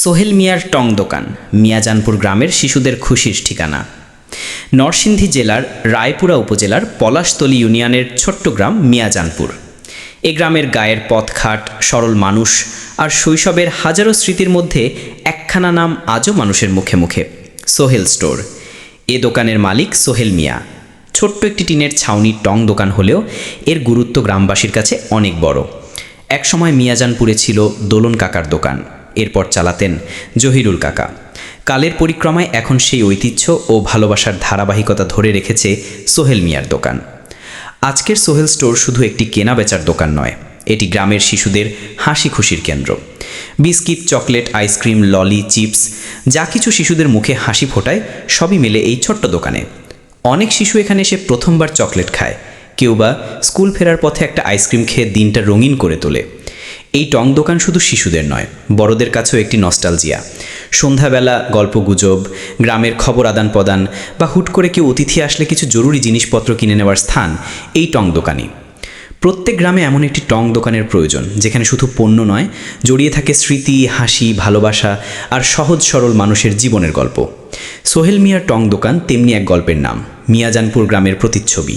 সোহেল মিয়ার টং দোকান, মিয়াজানপুর গ্রামের শিশুদের খুশির ঠিকানা। নরসিংদী জেলার রায়পুরা উপজেলার পলাশতলী ইউনিয়নের ছোট্ট গ্রাম মিয়াজানপুর। এ গ্রামের গায়ের পথঘাট, সরল মানুষ আর শৈশবের হাজারো স্মৃতির মধ্যে একখানা নাম আজও মানুষের মুখে মুখে, সোহেল স্টোর। এ দোকানের মালিক সোহেল মিয়া। ছোট্ট একটি টিনের ছাউনি টং দোকান হলেও এর গুরুত্ব গ্রামবাসীর কাছে অনেক বড়। একসময় মিয়াজানপুরে ছিল দোলন কাকার দোকান। এরপর চালাতেন জহিরুল কাকা। কালের পরিক্রমায় এখন সেই ঐতিহ্য ও ভালোবাসার ধারাবাহিকতা ধরে রেখেছে সোহেল মিয়ার দোকান। আজকের সোহেল স্টোর শুধু একটি কেনা বেচার দোকান নয়, এটি গ্রামের শিশুদের হাসি খুশির কেন্দ্র। Biscuit, chocolate, ice cream, lolly, chips, যা কিছু শিশুদের মুখে হাসি ফোটায়, সবই মেলে এই ছোট্ট দোকানে। অনেক শিশু এখানে এসে প্রথমবার চকলেট খায়। কেউ বা স্কুল ফেরার পথে একটা আইসক্রিম খেয়ে দিনটা রঙিন করে তোলে। এই টং দোকান শুধু শিশুদের নয়, বড়দের কাছেও একটি নস্টালজিয়া সন্ধ্যাবেলা গল্প গুজব, গ্রামের খবর আদান প্রদান বা হুট করে কেউ অতিথি আসলে কিছু জরুরি জিনিসপত্র কিনে নেওয়ার স্থান এই টং দোকানই। প্রত্যেক গ্রামে এমন একটি টং দোকানের প্রয়োজন, যেখানে শুধু পণ্য নয়, জড়িয়ে থাকে স্মৃতি, হাসি, ভালোবাসা আর সহজ সরল মানুষের জীবনের গল্প। সোহেল মিয়ার টং দোকান তেমনি এক গল্পের নাম, মিয়াজানপুর গ্রামের প্রতিচ্ছবি।